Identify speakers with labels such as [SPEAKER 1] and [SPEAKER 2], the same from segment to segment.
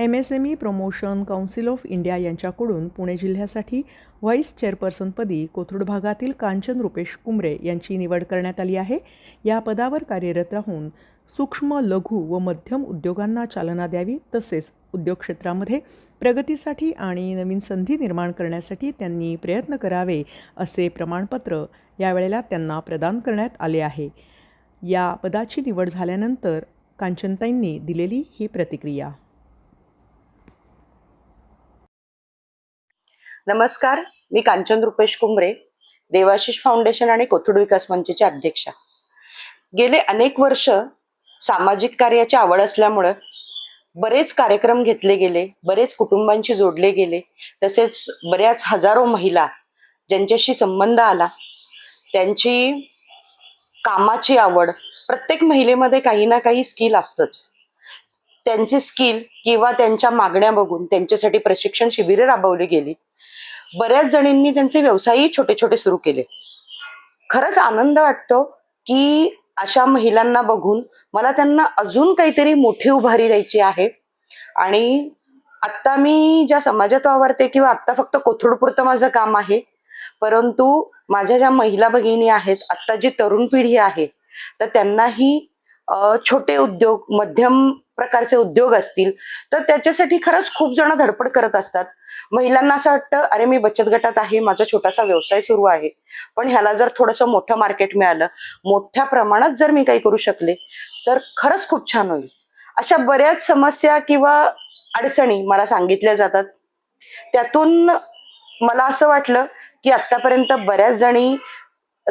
[SPEAKER 1] M S M E promotion council of India यांच्याकडून पुणे जिल्ह्यासाठी vice चेअरपर्सनपदी Kothrud भागातील कांचन रुपेश कुमरे यांची निवड करण्यात आली आहे. या पदावर कार्यरत राहून सूक्ष्म लघु व मध्यम उद्योगांना चालना द्यावी तसेच उद्योग क्षेत्रामध्ये प्रगतीसाठी आणि नवीन संधी निर्माण करण्यासाठी त्यांनी प्रयत्न करावे असे प्रमाणपत्र यावेळेला त्यांना प्रदान करण्यात आले आहे. या पदाची निवड झाल्यानंतर कांचनताईंनी दिलेली ही प्रतिक्रिया.
[SPEAKER 2] नमस्कार मी कांचन रुपेश कुंबरे देवाशिष फाउंडेशन आणि कोथरूड विकास मंचची अध्यक्षा. गेले अनेक वर्ष सामाजिक कार्याची आवड असल्यामुळं बरेच कार्यक्रम घेतले गेले बरेच कुटुंबांशी जोडले गेले तसेच बऱ्याच हजारो महिला ज्यांच्याशी संबंध आला त्यांची कामाची आवड प्रत्येक महिलेमध्ये काही ना काही स्किल असतंच. त्यांची स्किल किंवा त्यांच्या मागण्या बघून त्यांच्यासाठी प्रशिक्षण शिबिरे राबवली गेली. बऱ्याच जणींनी त्यांचे व्यवसायही छोटे छोटे सुरू केले. खरंच आनंद वाटतो की अशा महिलांना बघून मला त्यांना अजून काहीतरी मोठी उभारी द्यायची आहे. आणि आत्ता मी ज्या समाजात वावरते किंवा आत्ता फक्त कोथरूडपुरतं माझं काम आहे परंतु माझ्या ज्या महिला भगिनी आहेत आत्ता जी तरुण पिढी आहे तर त्यांनाही छोटे उद्योग मध्यम प्रकारचे उद्योग असतील तर त्याच्यासाठी खरंच खूप जण धडपड करत असतात. महिलांना असं वाटतं अरे मी बचत गटात आहे माझा छोटासा व्यवसाय सुरू आहे. पण ह्याला जर थोडंसं मोठं मार्केट मिळालं मोठ्या प्रमाणात जर मी काही करू शकले तर खरंच खूप छान होईल. अशा बऱ्याच समस्या किंवा अडचणी मला सांगितल्या जातात. त्यातून मला असं वाटलं की आतापर्यंत बऱ्याच जणी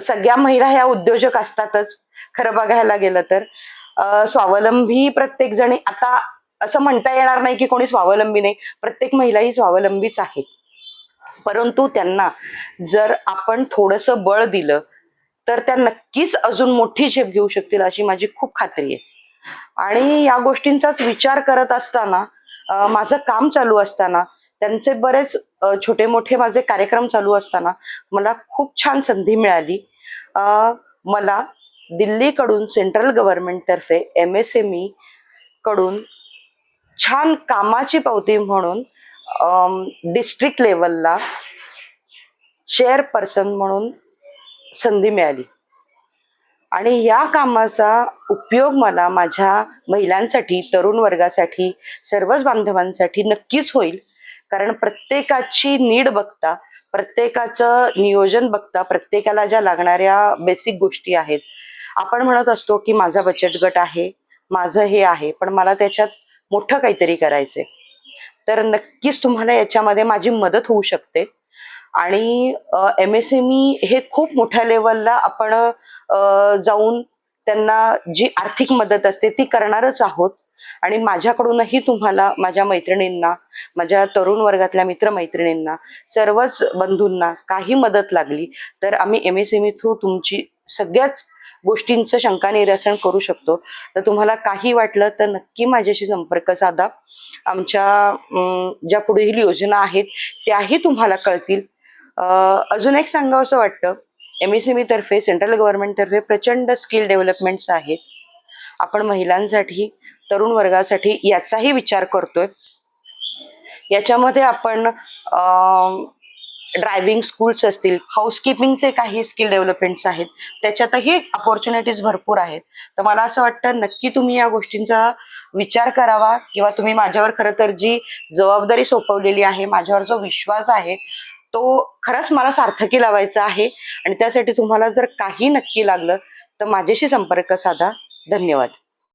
[SPEAKER 2] सगळ्या महिला ह्या उद्योजक असतातच खरं बघायला गेलं तर. स्वावलंबी प्रत्येक जणी आता असं म्हणता येणार नाही की कोणी स्वावलंबी नाही प्रत्येक महिला ही स्वावलंबीच आहे. परंतु त्यांना जर आपण थोडस बळ दिलं तर त्या नक्कीच अजून मोठी झेप घेऊ शकतील अशी माझी खूप खात्री आहे. आणि या गोष्टींचाच विचार करत असताना माझं काम चालू असताना त्यांचे बरेच छोटे मोठे माझे कार्यक्रम चालू असताना मला खूप छान संधी मिळाली. मला दिल्लीकडून सेंट्रल गव्हर्नमेंटतर्फे एम एस एम ई कडून छान कामाची पावती म्हणून डिस्ट्रिक्ट लेवलला चेअरपर्सन म्हणून संधी मिळाली. आणि या कामाचा उपयोग मला माझ्या महिलांसाठी तरुण वर्गासाठी सर्वच बांधवांसाठी नक्कीच होईल. कारण प्रत्येकाची नीड बघता प्रत्येकाचं नियोजन बघता प्रत्येकाला ज्या लागणाऱ्या बेसिक गोष्टी आहेत. आपण म्हणत असतो की माझा बचत गट आहे माझं हे आहे पण मला त्याच्यात मोठं काहीतरी करायचंय. तर नक्कीच तुम्हाला याच्यामध्ये माझी मदत होऊ शकते. आणि एम एस एम ई हे खूप मोठ्या लेवलला आपण जाऊन त्यांना जी आर्थिक मदत असते ती करणारच आहोत. आणि माझ्याकडूनही तुम्हाला माझ्या मैत्रिणींना माझ्या तरुण वर्गातल्या मित्रमैत्रिणींना सर्वच बंधूंना काही मदत लागली तर आम्ही M S M E through तुमची सगळ्याच गोष्टींचं शंका निरसन करू शकतो. तर तुम्हाला काही वाटलं तर नक्की माझ्याशी संपर्क साधा. आमच्या ज्या पुढील योजना आहेत त्याही तुम्हाला कळतील. अजून एक सांगावं असं वाटतं. एम एस एम तर्फे सेंट्रल गव्हर्नमेंट तर्फे प्रचंड स्किल डेव्हलपमेंट्स आहेत. आपण महिलांसाठी तरुण वर्गासाठी याचाही विचार करतोय. याच्यामध्ये आपण ड्रायव्हिंग स्कूल्स असतील हाऊसकीपिंगचे काही स्किल डेव्हलपमेंट्स आहेत त्याच्यातही अपॉर्च्युनिटीज भरपूर आहेत. तर मला असं वाटतं नक्की तुम्ही या गोष्टींचा विचार करावा किंवा तुम्ही माझ्यावर खरं तर जी जबाबदारी सोपवलेली आहे माझ्यावर जो विश्वास आहे तो खरंच मला सार्थकी लावायचा आहे. आणि त्यासाठी तुम्हाला जर काही नक्की लागलं तर माझ्याशी संपर्क साधा. धन्यवाद.